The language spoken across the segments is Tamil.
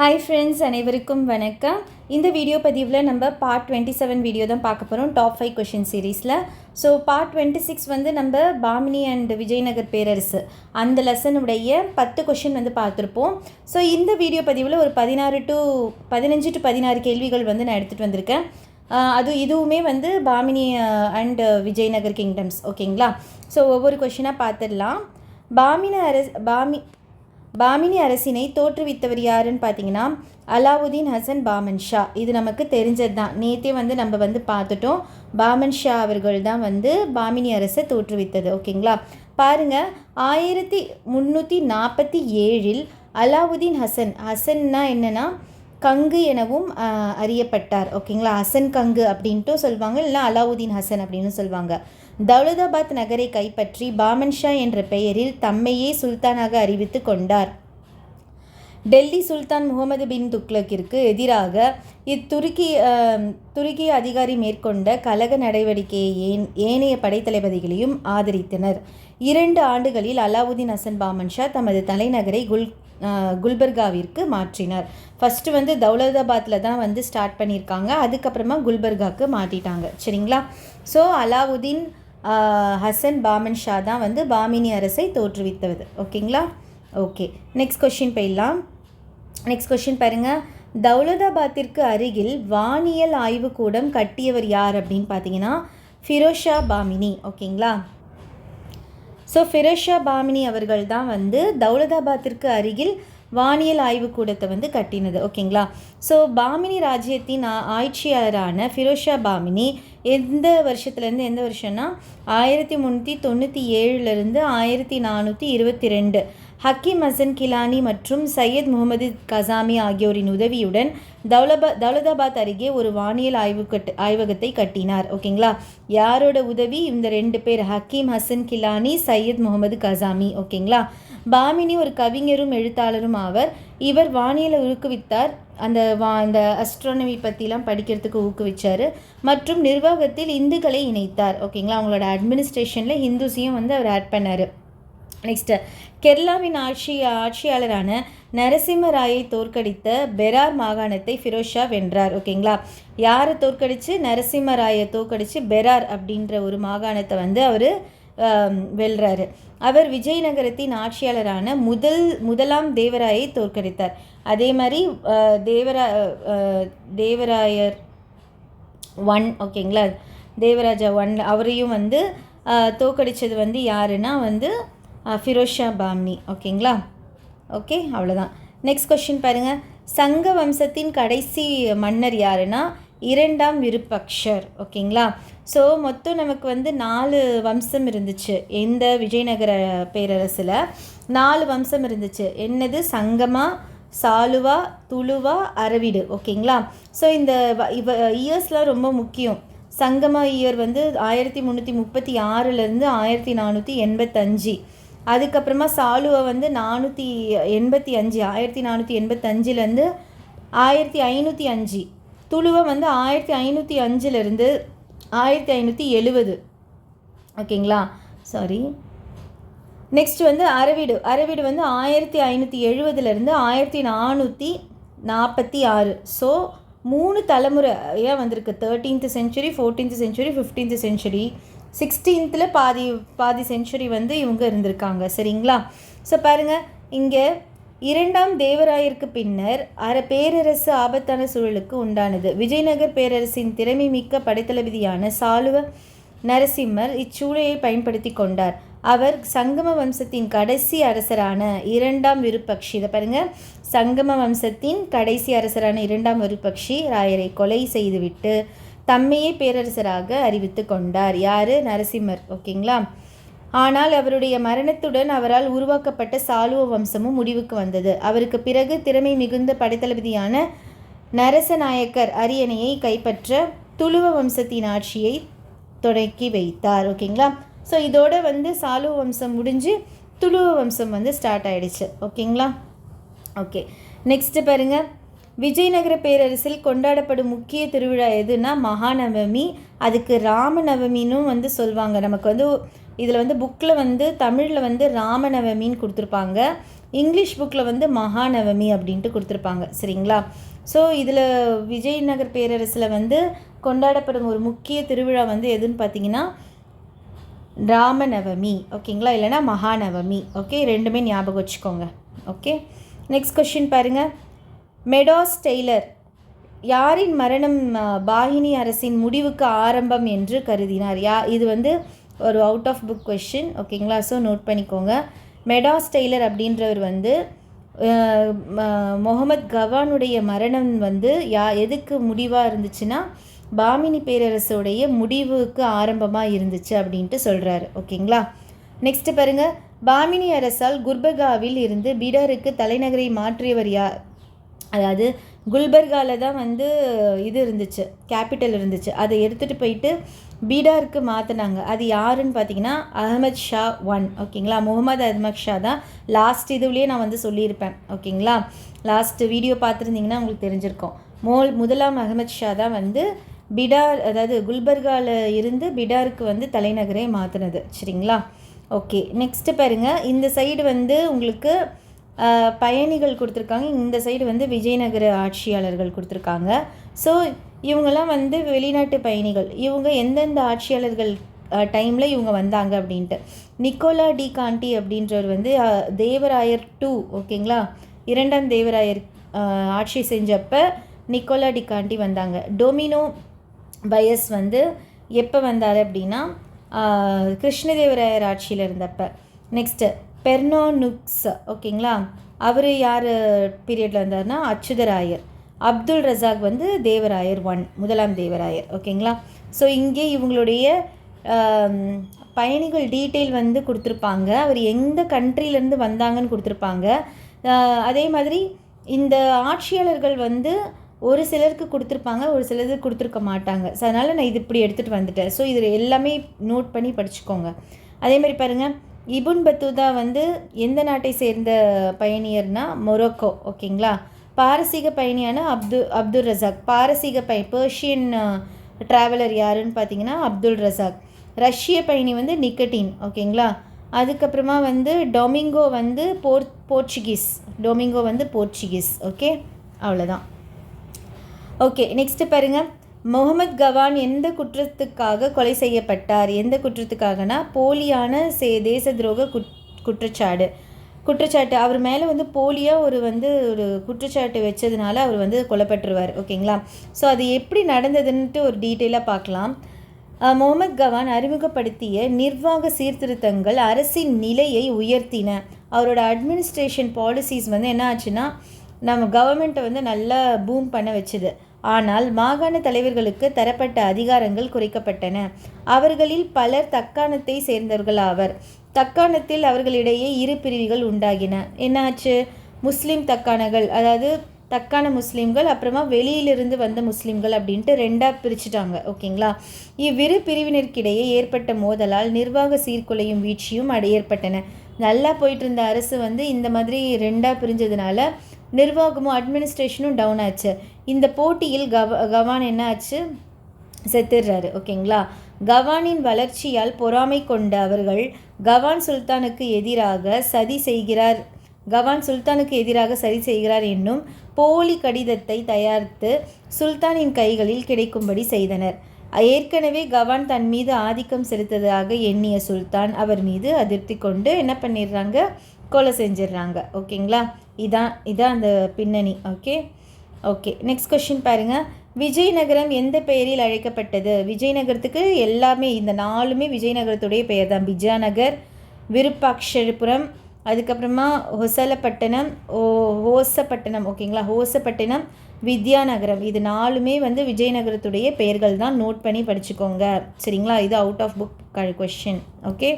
ஹாய் ஃப்ரெண்ட்ஸ் அனைவருக்கும் வணக்கம். இந்த வீடியோ பதிவில் நம்ம பார்ட் டுவெண்ட்டி செவன் வீடியோ தான் பார்க்க போகிறோம் டாப் ஃபைவ் கொஷின் சீரீஸில் ஸோ பார்ட் டுவெண்ட்டி சிக்ஸ் வந்து நம்ம பாமினி அண்ட் விஜயநகர் பேரரசு. அந்த லெசனுடைய பத்து கொஷின் வந்து பார்த்துருப்போம். ஸோ இந்த வீடியோ பதிவில் ஒரு பதினாறு டு பதினஞ்சு டு பதினாறு கேள்விகள் வந்து நான் எடுத்துகிட்டு வந்திருக்கேன். அது இதுவுமே வந்து பாமினி அண்ட் விஜயநகர் கிங்டம்ஸ் ஓகேங்களா ஸோ ஒவ்வொரு கொஷினாக பார்த்துடலாம். பாமின அரஸ் பாமி பாமினி அரசினை தோற்றுவித்தவர் யாருன்னு பார்த்தீங்கன்னா அலாவுதீன் ஹசன் பாமன் ஷா. இது நமக்கு தெரிஞ்சது தான் நேற்றே வந்து நம்ம வந்து பார்த்துட்டோம். பாமன் ஷா அவர்கள் தான் வந்து பாமினி அரசை தோற்றுவித்தது. ஓகேங்களா? பாருங்க ஆயிரத்தி முந்நூற்றி நாற்பத்தி ஏழில் அலாவுதீன் ஹசன் ஹசன்னா என்னென்னா கங்கு எனவும் அறியப்பட்டார். ஓகேங்களா? ஹசன் கங்கு அப்படின்ட்டு சொல்லுவாங்க இல்லை அலாவுதீன் ஹசன் அப்படின்னு சொல்லுவாங்க. தௌலதாபாத் நகரை கைப்பற்றி பாமன் ஷா என்ற பெயரில் தம்மையே சுல்தானாக அறிவித்து கொண்டார். டெல்லி சுல்தான் முகமது பின் துக்ளக்கிற்கு எதிராக இத்துருக்கி துருக்கிய துருக்கி அதிகாரி மேற்கொண்ட கலக நடவடிக்கையை ஏன் ஏனைய படைத்தளபதிகளையும் ஆதரித்தனர். இரண்டு ஆண்டுகளில் அலாவுதீன் ஹசன் பாமன் ஷா தமது தலைநகரை குல் குல்பர்காவிற்கு மாற்றினார். ஃபஸ்ட்டு வந்து தௌலதாபாத்தில் தான் வந்து ஸ்டார்ட் பண்ணியிருக்காங்க. அதுக்கப்புறமா குல்பர்காவுக்கு மாட்டிட்டாங்க சரிங்களா? ஸோ அலாவுதீன் ஹசன் பாமன் ஷா தான் வந்து பாமினி அரசை தோற்றுவித்தது. ஓகேங்களா? ஓகே. நெக்ஸ்ட் கொஷின் போயிடலாம். நெக்ஸ்ட் கொஷின் பாருங்கள் தௌலதாபாத்திற்கு அருகில் வானியல் ஆய்வுக்கூடம் கட்டியவர் யார் அப்படின்னு பார்த்தீங்கன்னா ஃபிரோஷா பாமினி. ஓகேங்களா? ஸோ ஃபிரோஷா பாமினி அவர்கள் தான் வந்து தௌலதாபாத்திற்கு அருகில் வானியல் ஆய்வுக்கூடத்தை வந்து கட்டினது. ஓகேங்களா? ஸோ பாமினி ராஜ்யத்தின் ஆட்சியாளரான ஃபிரோஷா பாமினி எந்த வருஷத்துலேருந்து எந்த வருஷம்னா ஆயிரத்தி முந்நூற்றி தொண்ணூற்றி ஏழுலேருந்து ஆயிரத்தி நானூற்றி இருபத்தி ரெண்டு ஹக்கீம் ஹசன் கிலானி மற்றும் சையத் முகமது கசாமி ஆகியோரின் உதவியுடன் தௌலபா தௌலதாபாத் அருகே ஒரு வானியல் ஆய்வு கட்டு ஆய்வகத்தை கட்டினார். ஓகேங்களா? யாரோட உதவி? இந்த ரெண்டு பேர் ஹக்கீம் ஹசன் கிலானி சையத் முகமது கசாமி. ஓகேங்களா? பாமினி ஒரு கவிஞரும் எழுத்தாளரும் ஆவர். இவர் வானியலை ஊக்குவித்தார். அந்த வா அந்த அஸ்ட்ரானமி பற்றிலாம் படிக்கிறதுக்கு ஊக்குவிச்சார். மற்றும் நிர்வாகத்தில் இந்துக்களை இணைத்தார். ஓகேங்களா அவங்களோட அட்மினிஸ்ட்ரேஷனில் ஹிந்துஸையும் வந்து அவர் ஆட் பண்ணார். நெக்ஸ்ட்டு கேரளாவின் ஆட்சி ஆட்சியாளரான நரசிம்மராயை தோற்கடித்த பெரார் மாகாணத்தை ஃபிரோஷா வென்றார். ஓகேங்களா யாரை தோற்கடித்து நரசிம்மராயை தோற்கடிச்சு பெரார் அப்படின்ற ஒரு மாகாணத்தை வந்து அவர் வெல்றாரு. அவர் விஜயநகரத்தின் ஆட்சியாளரான முதல் முதலாம் தேவராயை தோற்கடித்தார். அதே மாதிரி தேவரா தேவராயர் ஒன் ஓகேங்களா? தேவராஜா ஒன் அவரையும் வந்து தோக்கடித்தது வந்து யாருன்னா வந்து ஃபிரோஷா பாம்னி ஓகேங்களா? ஓகே அவ்வளோதான் நெக்ஸ்ட் கொஷின் பாருங்கள் சங்க வம்சத்தின் கடைசி மன்னர் யாருன்னா இரண்டாம் விருப்பக்ஷர் ஓகேங்களா? ஸோ மொத்தம் நமக்கு வந்து நாலு வம்சம் இருந்துச்சு எந்த விஜயநகர பேரரசில். நாலு வம்சம் இருந்துச்சு. என்னது? சங்கமா சாலுவா துளுவா அரவிடு ஓகேங்களா? ஸோ இந்த இவ இயர்ஸ்லாம் ரொம்ப முக்கியம். சங்கமா இயர் வந்து ஆயிரத்தி முந்நூற்றி முப்பத்தி ஆறுலேருந்து ஆயிரத்தி நானூற்றி எண்பத்தஞ்சு. அதுக்கப்புறமா சாலுவை வந்து நானூற்றி எண்பத்தி அஞ்சு ஆயிரத்தி நானூற்றி எண்பத்தஞ்சுலேருந்து ஆயிரத்தி ஐநூற்றி அஞ்சு. துளுவை வந்து ஆயிரத்தி ஐநூற்றி அஞ்சுலேருந்து ஆயிரத்தி ஐநூற்றி எழுவது. ஓகேங்களா? சாரி நெக்ஸ்ட் வந்து அரவிடு அரவிடு வந்து ஆயிரத்தி ஐநூற்றி எழுபதுலேருந்து ஆயிரத்தி நானூற்றி நாற்பத்தி ஆறு. ஸோ மூணு தலைமுறையாக வந்திருக்கு. Thirteenth century fourteenth century fifteenth century சிக்ஸ்டீன்த்தில் பாதி பாதி செஞ்சுரி வந்து இவங்க இருந்திருக்காங்க. சரிங்களா? ஸோ பாருங்கள் இங்கே இரண்டாம் தேவராயருக்கு பின்னர் அர பேரரசு ஆபத்தான சூழலுக்கு உண்டானது. விஜயநகர் பேரரசின் திறமை மிக்க படைத்தளபதியான சாலுவ நரசிம்மர் இச்சூழலை பயன்படுத்தி கொண்டார். அவர் சங்கம வம்சத்தின் கடைசி அரசரான இரண்டாம் விருப்பக்ஷி. இதை பாருங்க. சங்கம வம்சத்தின் கடைசி அரசரான இரண்டாம் விருப்பக்ஷி ராயரை கொலை செய்துவிட்டு தம்மையே பேரரசராக அறிவித்து கொண்டார். யாரு? நரசிம்மர். ஓகேங்களா? ஆனால் அவருடைய மரணத்துடன் அவரால் உருவாக்கப்பட்ட சாலுவ வம்சமும் முடிவுக்கு வந்தது. அவருக்கு பிறகு திறமை மிகுந்த படைத்தளபதியான நரசநாயக்கர் அரியணையை கைப்பற்ற துளுவ வம்சத்தின் ஆட்சியை தொடக்கி வைத்தார். ஓகேங்களா? ஸோ இதோட வந்து சாலுவ வம்சம் முடிஞ்சு துளுவ வம்சம் வந்து ஸ்டார்ட் ஆயிடுச்சு. ஓகேங்களா? ஓகே நெக்ஸ்ட்டு பாருங்க. விஜயநகர பேரரசில் கொண்டாடப்படும் முக்கிய திருவிழா எதுனா மகாநவமி. அதுக்கு ராமநவமின்னு வந்து சொல்லுவாங்க நமக்கு வந்து இதில் வந்து புக்கில் வந்து தமிழில் வந்து ராமநவமின்னு கொடுத்துருப்பாங்க. இங்கிலீஷ் புக்கில் வந்து மகாநவமி அப்படின்ட்டு கொடுத்துருப்பாங்க. சரிங்களா? ஸோ இதில் விஜயநகர் பேரரசில் வந்து கொண்டாடப்படும் ஒரு முக்கிய திருவிழா வந்து எதுன்னு பார்த்தீங்கன்னா ராமநவமி. ஓகேங்களா? இல்லைனா மகாநவமி. ஓகே? ரெண்டுமே ஞாபகம் வச்சுக்கோங்க. ஓகே? நெக்ஸ்ட் கொஷின் பாருங்கள் மெடாஸ் டெய்லர் யாரின் மரணம் பாகினி அரசின் முடிவுக்கு ஆரம்பம் என்று கருதினார்? யா இது வந்து ஒரு அவுட் ஆஃப் புக் கொஷின் ஓகேங்களா ஸோ நோட் பண்ணிக்கோங்க. மெடாஸ் டெய்லர் அப்படின்றவர் வந்து முகமது கவானுடைய மரணம் வந்து யா எதுக்கு முடிவாக இருந்துச்சுன்னா பாமினி பேரரசுடைய முடிவுக்கு ஆரம்பமாக இருந்துச்சு அப்படின்ட்டு சொல்கிறாரு ஓகேங்களா நெக்ஸ்ட்டு பாருங்கள் பாமினி அரசால் குர்பகாவில் இருந்து பிடருக்கு தலைநகரை மாற்றியவர் யார் அதாவது குல்பர்காவில் தான் வந்து இது இருந்துச்சு கேபிட்டல் இருந்துச்சு. அதை எடுத்துகிட்டு போயிட்டு பீடாருக்கு மாற்றினாங்க அது யாருன்னு பார்த்தீங்கன்னா அகமத் ஷா ஒன். ஓகேங்களா? முகமது அஹமத் ஷா தான் லாஸ்ட் இதுலேயே நான் வந்து சொல்லியிருப்பேன். ஓகேங்களா? லாஸ்ட் வீடியோ பார்த்துருந்தீங்கன்னா உங்களுக்கு தெரிஞ்சிருக்கோம். மோல் முதலாம் அகமத் ஷா தான் வந்து பிடார் அதாவது குல்பர்காவில் இருந்து பிடாருக்கு வந்து தலைநகரே மாற்றினது சரிங்களா? ஓகே நெக்ஸ்ட்டு பாருங்கள் இந்த சைடு வந்து உங்களுக்கு பயணிகள் கொடுத்துருக்காங்க. இந்த சைடு வந்து விஜயநகர ஆட்சியாளர்கள் கொடுத்துருக்காங்க. ஸோ இவங்கெல்லாம் வந்து வெளிநாட்டு பயணிகள். இவங்க எந்தெந்த ஆட்சியாளர்கள் டைமில் இவங்க வந்தாங்க அப்படின்ட்டு. நிக்கோலா டி காண்டி அப்படின்றவர் வந்து தேவராயர் டூ ஓகேங்களா? இரண்டாம் தேவராயர் ஆட்சி செஞ்சப்போ நிக்கோலா டி காண்டி வந்தாங்க. டொமினோ பயஸ் வந்து எப்போ வந்தார் அப்படின்னா கிருஷ்ணதேவராயர் ஆட்சியில் இருந்தப்போ. நெக்ஸ்ட்டு பெர்னோ நுக்ஸ் ஓகேங்களா? அவர் யார் பீரியடில் வந்தார்னா அச்சுதராயர். அப்துல் ரசாக் வந்து தேவராயர் ஒன் முதலாம் தேவராயர். ஓகேங்களா? ஸோ இங்கே இவங்களுடைய பயணிகள் டீட்டெயில் வந்து கொடுத்துருப்பாங்க. அவர் எந்த கண்ட்ரிலேருந்து வந்தாங்கன்னு கொடுத்துருப்பாங்க. அதே மாதிரி இந்த ஆட்சியாளர்கள் வந்து ஒரு சிலருக்கு கொடுத்துருப்பாங்க ஒரு சிலருக்கு கொடுத்துருக்க மாட்டாங்க. ஸோ அதனால் நான் இது இப்படி எடுத்துகிட்டு வந்துட்டேன். ஸோ இதில் எல்லாமே நோட் பண்ணி படிச்சுக்கோங்க. அதே மாதிரி பாருங்கள் இபுன் பத்துதா வந்து எந்த நாட்டை சேர்ந்த பயணியர்னா மொரோக்கோ. ஓகேங்களா? பாரசீக பயணியான அப்து அப்துல் ரசாக். பாரசீக பய பேர்ஷியன் ட்ராவலர் யாருன்னு பார்த்தீங்கன்னா அப்துல் ரசாக். ரஷ்ய பயணி வந்து நிக்கட்டின் ஓகேங்களா? அதுக்கப்புறமா வந்து டொமிங்கோ வந்து போர் போர்ச்சுகீஸ். டொமிங்கோ வந்து போர்ச்சுகீஸ் ஓகே? அவ்வளோதான் ஓகே நெக்ஸ்ட்டு பாருங்கள் முகமது கவான் எந்த குற்றத்துக்காக கொலை செய்யப்பட்டார்? எந்த குற்றத்துக்காகனா? போலியான சே தேச துரோக குற்றச்சாடு. குற்றச்சாட்டு அவர் மேலே வந்து போலியாக ஒரு வந்து ஒரு குற்றச்சாட்டு வச்சதுனால அவர் வந்து கொல்லப்பட்டுருவார் ஓகேங்களா? ஸோ அது எப்படி நடந்ததுன்ட்டு ஒரு டீட்டெயிலாக பார்க்கலாம் முகமது கவான் அறிமுகப்படுத்திய நிர்வாக சீர்திருத்தங்கள் அரசின் நிலையை உயர்த்தின. அவரோட அட்மினிஸ்ட்ரேஷன் பாலிசிஸ் வந்து என்ன ஆச்சுன்னா நம்ம கவர்மெண்ட்டை வந்து நல்லா பூம் பண்ண வச்சுது. ஆனால் மாகாண தலைவர்களுக்கு தரப்பட்ட அதிகாரங்கள் குறைக்கப்பட்டன. அவர்களில் பலர் தக்காணத்தை சேர்ந்தவர்கள் ஆவர். தக்காணத்தில் அவர்களிடையே இரு பிரிவுகள் உண்டாகின. என்னாச்சு? முஸ்லீம் தக்கானகள் அதாவது தக்கான முஸ்லீம்கள் அப்புறமா வெளியிலிருந்து வந்த முஸ்லீம்கள் அப்படின்ட்டு ரெண்டாக பிரிச்சுட்டாங்க ஓகேங்களா? இவ்விரு பிரிவினருக்கிடையே ஏற்பட்ட மோதலால் நிர்வாக சீர்குலையும் வீழ்ச்சியும் அடை ஏற்பட்டன. நல்லா போயிட்டு இருந்த அரசு வந்து இந்த மாதிரி ரெண்டாக பிரிஞ்சதுனால நிர்வாகமும் அட்மினிஸ்ட்ரேஷனும் டவுன் ஆச்சு இந்த போட்டியில் கவ கவான் என்ன ஆச்சு செத்துடுறாரு ஓகேங்களா? கவானின் வளர்ச்சியால் பொறாமை கொண்ட அவர்கள் கவான் சுல்தானுக்கு எதிராக சதி செய்கிறார். கவான் சுல்தானுக்கு எதிராக சதி செய்கிறார் என்னும் போலி கடிதத்தை தயாரித்து சுல்தானின் கைகளில் கிடைக்கும்படி செய்தனர். ஏற்கனவே கவான் தன் மீது ஆதிக்கம் செலுத்ததாக எண்ணிய சுல்தான் அவர் மீது அதிருப்தி கொண்டு என்ன பண்ணிடுறாங்க? கொலை செஞ்சிடுறாங்க. ஓகேங்களா? இதான் இதான் அந்த பின்னணி. ஓகே? ஓகே நெக்ஸ்ட் கொஷின் பாருங்கள் விஜயநகரம் எந்த பெயரில் அழைக்கப்பட்டது? விஜயநகரத்துக்கு எல்லாமே இந்த நாலுமே விஜயநகரத்துடைய பெயர் தான். விஜயநகர் விருப்பாட்சரபுரம் அதுக்கப்புறமா ஹொசலப்பட்டினம் ஓ ஹோசப்பட்டினம் ஓகேங்களா? ஹோசப்பட்டினம் வித்யாநகரம். இது நாலுமே வந்து விஜயநகரத்துடைய பெயர்கள் தான். நோட் பண்ணி படிச்சுக்கோங்க. சரிங்களா? இது out of book question okay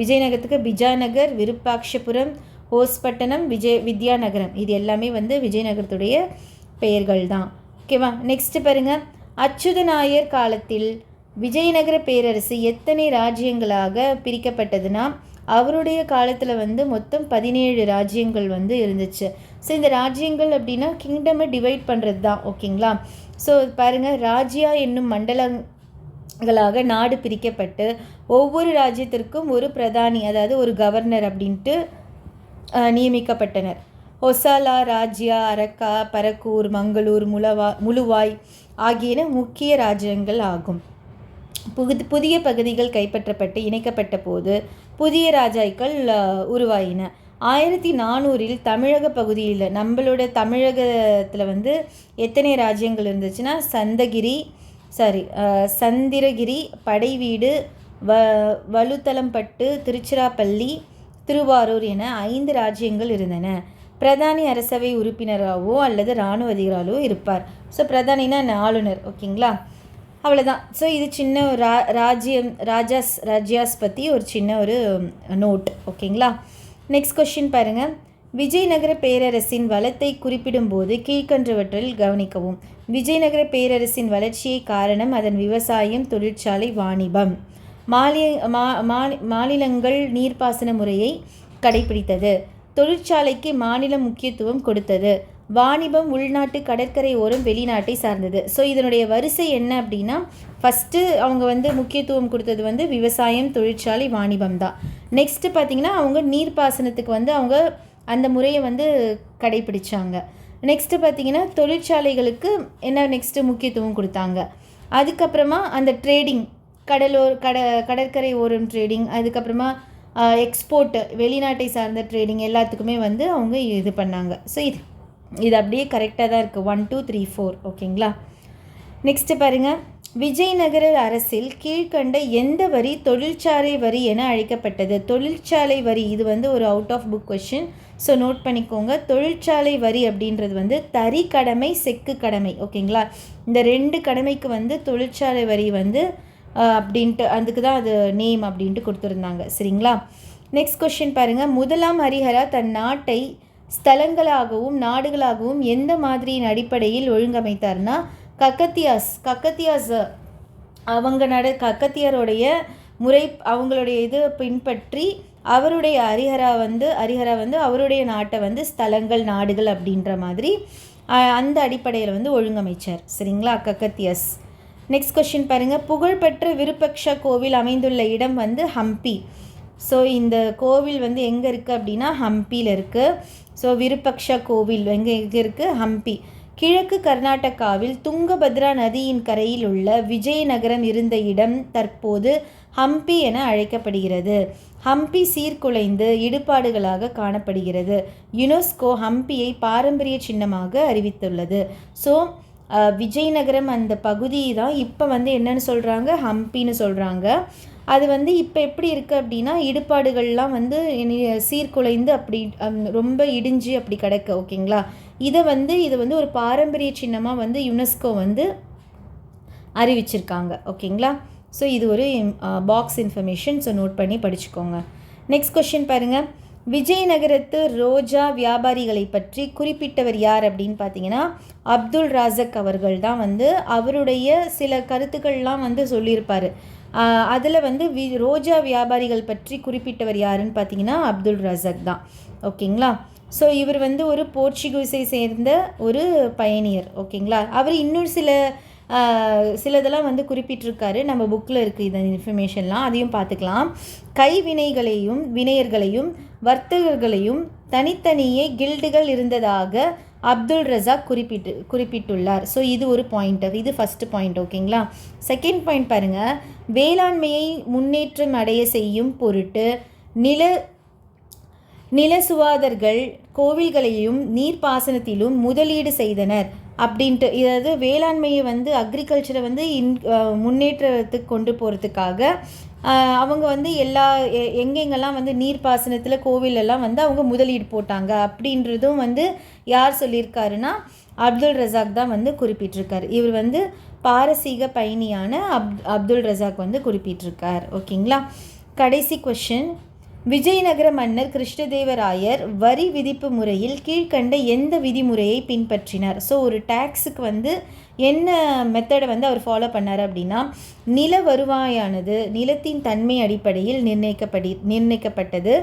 விஜயநகரத்துக்கு Bijanagar Virupakshapuram Hospattanam Vijay Vidyanagaram. இது எல்லாமே வந்து விஜயநகரத்துடைய பெயர்கள் தான். ஓகேவா நெக்ஸ்ட் பாருங்கள் அச்சுதநாயர் காலத்தில் விஜயநகர பேரரசு எத்தனை ராஜ்யங்களாக பிரிக்கப்பட்டதுன்னா அவருடைய காலத்தில் வந்து மொத்தம் பதினேழு ராஜ்யங்கள் வந்து இருந்துச்சு. ஸோ இந்த ராஜ்யங்கள் அப்படின்னா கிங்டமை டிவைட் பண்ணுறது தான் ஓகேங்களா ஸோ பாருங்கள் ராஜ்யா என்னும் மண்டலம் களாக நாடு பிரிக்கப்பட்டு ஒவ்வொரு ராஜ்யத்திற்கும் ஒரு பிரதானி அதாவது ஒரு கவர்னர் அப்படின்ட்டு நியமிக்கப்பட்டனர். ஒசாலா ராஜ்யா அரக்கா பரக்கூர் மங்களூர் முலவா முழுவாய் ஆகியன முக்கிய ராஜ்யங்கள் ஆகும். புகுது புதிய பகுதிகள் கைப்பற்றப்பட்டு இணைக்கப்பட்ட போது புதிய ராஜாக்கள் உருவாயின. ஆயிரத்தி நானூறில் தமிழக பகுதியில் நம்மளோட தமிழகத்தில் வந்து எத்தனை ராஜ்யங்கள் இருந்துச்சுன்னா சந்தகிரி சாரி சந்திரகிரி படைவீடு வ வலுத்தளம்பட்டு திருச்சிராப்பள்ளி திருவாரூர் என ஐந்து ராஜ்யங்கள் இருந்தன. பிரதானி அரசவை உறுப்பினராகவோ அல்லது இராணுவ அதிகாரோ இருப்பார். ஸோ பிரதானினா ஆளுநர். ஓகேங்களா? அவ்வளோதான் ஸோ இது சின்ன ஒரு ரா ராஜ்யம் ராஜாஸ் ராஜ்யாஸ் பற்றி ஒரு சின்ன ஒரு நோட். ஓகேங்களா? நெக்ஸ்ட் கொஷின் பாருங்கள் விஜயநகர பேரரசின் வளத்தை குறிப்பிடும்போது கீழ்கன்றவற்றில் கவனிக்கவும். விஜயநகர பேரரசின் வளர்ச்சியை காரணம் அதன் விவசாயம் தொழிற்சாலை வாணிபம். மாநில மா மாநிலங்கள் நீர்ப்பாசன முறையை கடைபிடித்தது. தொழிற்சாலைக்கு மாநில முக்கியத்துவம் கொடுத்தது. வாணிபம் உள்நாட்டு கடற்கரை ஓரம் வெளிநாட்டை சார்ந்தது. ஸோ இதனுடைய வரிசை என்ன அப்படின்னா ஃபஸ்ட்டு அவங்க வந்து முக்கியத்துவம் கொடுத்தது வந்து விவசாயம் தொழிற்சாலை வாணிபம் தான். நெக்ஸ்ட்டு பார்த்தீங்கன்னா அவங்க நீர்ப்பாசனத்துக்கு வந்து அவங்க அந்த முறையை வந்து கடைபிடிச்சாங்க நெக்ஸ்ட்டு பார்த்தீங்கன்னா தொழிற்சாலைகளுக்கு என்ன நெக்ஸ்ட்டு முக்கியத்துவம் கொடுத்தாங்க. அதுக்கப்புறமா அந்த ட்ரேடிங் கடலோர் கட கடற்கரை ஓரம் ட்ரேடிங் அதுக்கப்புறமா எக்ஸ்போர்ட்டு வெளிநாட்டை சார்ந்த ட்ரேடிங் எல்லாத்துக்குமே வந்து அவங்க இது பண்ணாங்க. ஸோ இது இது அப்படியே கரெக்டாக தான் இருக்குது ஒன் டூ த்ரீ ஃபோர் ஓகேங்களா நெக்ஸ்ட்டு பாருங்கள் விஜயநகர அரசில் கீழ்க்கண்ட எந்த வரி தொழிற்சாலை வரி என அழைக்கப்பட்டது? தொழிற்சாலை வரி இது வந்து ஒரு out of book question so note பண்ணிக்கோங்க. தொழிற்சாலை வரி அப்படின்றது வந்து தறி கடமை செக்கு கடமை. ஓகேங்களா இந்த ரெண்டு கடமைக்கு வந்து தொழிற்சாலை வரி வந்து அப்படின்ட்டு அதுக்கு தான் அது நேம் அப்படின்ட்டு கொடுத்துருந்தாங்க. சரிங்களா? நெக்ஸ்ட் கொஷின் பாருங்கள் முதலாம் ஹரிஹரா தன் நாட்டை ஸ்தலங்களாகவும் நாடுகளாகவும் எந்த மாதிரியின் அடிப்படையில் ஒழுங்கமைத்தார்னா கக்கத்தியாஸ் கக்கத்தியாஸ் அவங்க நட கக்கத்தியருடைய முறை அவங்களுடைய இது பின்பற்றி அவருடைய ஹரிஹரா வந்து ஹரிஹரா வந்து அவருடைய நாட்டை வந்து ஸ்தலங்கள் நாடுகள் அப்படின்ற மாதிரி அந்த அடிப்படையில் வந்து ஒழுங்கமைச்சார். சரிங்களா? கக்கத்தியஸ். நெக்ஸ்ட் கொஷின் பாருங்கள் புகழ்பெற்ற விருப்பக்ஷ கோவில் அமைந்துள்ள இடம் வந்து ஹம்பி. ஸோ இந்த கோவில் வந்து எங்கே இருக்குது அப்படின்னா ஹம்பியில் இருக்குது ஸோ விருப்பக்ஷ கோவில் எங்கே எங்கே இருக்குது ஹம்பி. கிழக்கு கர்நாடகாவில் துங்கபத்ரா நதியின் கரையில் உள்ள விஜயநகரம் இருந்த இடம் தற்போது ஹம்பி என அழைக்கப்படுகிறது. ஹம்பி சீர்குலைந்து இடுபாடுகளாக காணப்படுகிறது. யுனெஸ்கோ ஹம்பியை பாரம்பரிய சின்னமாக அறிவித்துள்ளது. ஸோ விஜயநகரம் அந்த பகுதி தான். இப்போ வந்து என்னன்னு சொல்கிறாங்க ஹம்பின்னு சொல்கிறாங்க அது வந்து இப்போ எப்படி இருக்குது அப்படின்னா இடுபாடுகள்லாம் வந்து சீர்குலைந்து அப்படி அம், ரொம்ப இடிஞ்சு அப்படி கிடக்கு ஓகேங்களா? இதை வந்து இது வந்து ஒரு பாரம்பரிய சின்னமாக வந்து யுனெஸ்கோ வந்து அறிவிச்சிருக்காங்க ஓகேங்களா? ஸோ இது ஒரு பாக்ஸ் இன்ஃபர்மேஷன் ஸோ நோட் பண்ணி படிச்சுக்கோங்க. நெக்ஸ்ட் கொஷின் பாருங்கள் விஜயநகரத்து ரோஜா வியாபாரிகளை பற்றி குறிப்பிட்டவர் யார் அப்படின்னு பார்த்தீங்கன்னா அப்துல் ராசக் அவர்கள் தான் வந்து அவருடைய சில கருத்துக்கள்லாம் வந்து சொல்லியிருப்பார். அதில் வந்து வி ரோஜா வியாபாரிகள் பற்றி குறிப்பிட்டவர் யாருன்னு பார்த்தீங்கன்னா அப்துல் ரசக் தான். ஓகேங்களா? ஸோ இவர் வந்து ஒரு போர்ச்சுகீஸை சேர்ந்த ஒரு பயணியர். ஓகேங்களா? அவர் இன்னொரு சில சிலதெல்லாம் வந்து குறிப்பிட்டிருக்காரு. நம்ம புக்கில் இருக்குது இந்த இன்ஃபர்மேஷன்லாம் அதையும் பார்த்துக்கலாம். கைவினைகளையும் வினையர்களையும் வர்த்தகர்களையும் தனித்தனியே கில்டுகள் இருந்ததாக அப்துல் ரசாக் குறிப்பிட்டு குறிப்பிட்டுள்ளார். ஸோ இது ஒரு பாயிண்ட் இது ஃபஸ்ட்டு பாயிண்ட் ஓகேங்களா செகண்ட் பாயிண்ட் பாருங்கள் வேளாண்மையை முன்னேற்றம் அடைய செய்யும் பொருட்டு நில நில சுவாதர்கள் கோவில்களையும் நீர்ப்பாசனத்திலும் முதலீடு செய்தனர் அப்படின்ட்டு. இதாவது வேளாண்மையை வந்து அக்ரிகல்ச்சரை வந்து இன் முன்னேற்றத்துக்கு கொண்டு போகிறதுக்காக அவங்க வந்து எல்லா எ- எங்கெங்கெல்லாம் வந்து நீர்ப்பாசனத்தில் கோவிலெல்லாம் வந்து அவங்க முதலீடு போட்டாங்க அப்படின்றதும் வந்து யார் சொல்லியிருக்காருன்னா அப்துல் ரசாக் தான் வந்து குறிப்பிட்டிருக்கார். இவர் வந்து பாரசீக பயணியான அப் அப்துல் ரசாக் வந்து குறிப்பிட்டிருக்கார். ஓகேங்களா? கடைசி கொஷின் விஜயநகர மன்னர் கிருஷ்ணதேவராயர் வரி விதிப்பு முறையில் கீழ்க்கண்ட எந்த விதிமுறையை பின்பற்றினார்? ஸோ ஒரு டேக்ஸுக்கு வந்து என்ன மெத்தடை வந்து அவர் ஃபாலோ பண்ணார் அப்படின்னா நில வருவாயானது நிலத்தின் தன்மை அடிப்படையில் நிர்ணயிக்கப்படி நிர்ணயிக்கப்பட்டது.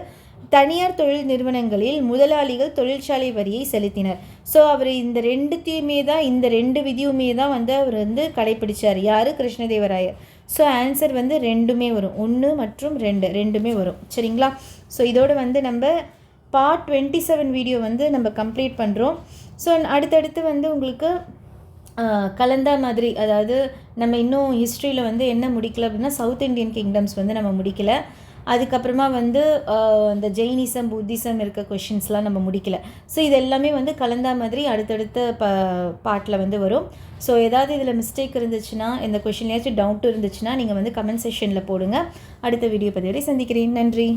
தனியார் தொழில் நிறுவனங்களில் முதலாளிகள் தொழிற்சாலை வரியை செலுத்தினர். ஸோ அவர் இந்த ரெண்டுத்தையுமே தான் இந்த ரெண்டு விதியுமே தான் வந்து அவர் வந்து கடைப்பிடிச்சார். யார்? கிருஷ்ணதேவராயர். ஸோ ஆன்சர் வந்து ரெண்டுமே வரும். ஒன்று மற்றும் ரெண்டு. ரெண்டுமே வரும். சரிங்களா? ஸோ இதோட வந்து நம்ம பார்ட் டுவெண்ட்டி செவன் வீடியோ வந்து நம்ம கம்ப்ளீட் பண்ணுறோம் ஸோ அடுத்தடுத்து வந்து உங்களுக்கு கலந்தா மாதிரி அதாவது நம்ம இன்னும் ஹிஸ்ட்ரியில் வந்து என்ன முடிக்கல அப்படின்னா சவுத் இந்தியன் கிங்டம்ஸ் வந்து நம்ம முடிக்கல. அதுக்கப்புறமா வந்து அந்த இந்த ஜெயினிசம் புத்திசம் இருக்க கொஷின்ஸ்லாம் நம்ம முடிக்கல. ஸோ இது எல்லாமே வந்து கலந்தா மாதிரி அடுத்தடுத்த ப பாட்டில் வந்து வரும். ஸோ ஏதாவது இதில் மிஸ்டேக் இருந்துச்சுன்னா இந்த கொஷின்லேயாச்சும் டவுட் இருந்துச்சுன்னா நீங்கள் வந்து கமெண்ட் செஷனில் போடுங்க. அடுத்த வீடியோ பதிவோட சந்திக்கிறேன். நன்றி.